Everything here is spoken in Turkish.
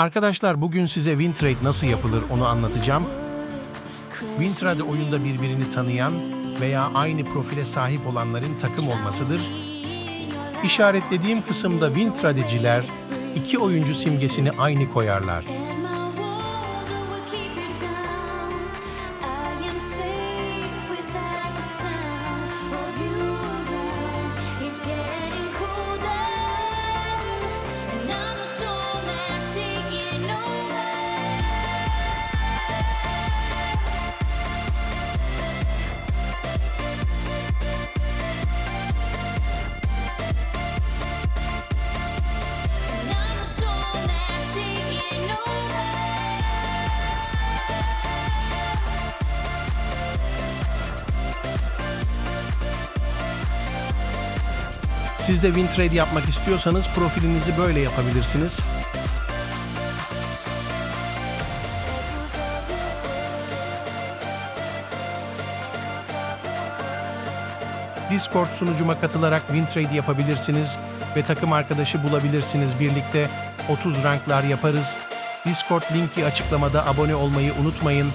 Arkadaşlar bugün size WinTrade nasıl yapılır onu anlatacağım. WinTrade oyunda birbirini tanıyan veya aynı profile sahip olanların takım olmasıdır. İşaretlediğim kısımda WinTrade'ciler iki oyuncu simgesini aynı koyarlar. Siz de WinTrade yapmak istiyorsanız profilinizi böyle yapabilirsiniz. Discord sunucuma katılarak WinTrade yapabilirsiniz ve takım arkadaşı bulabilirsiniz. Birlikte 30 ranklar yaparız. Discord linki açıklamada abone olmayı unutmayın.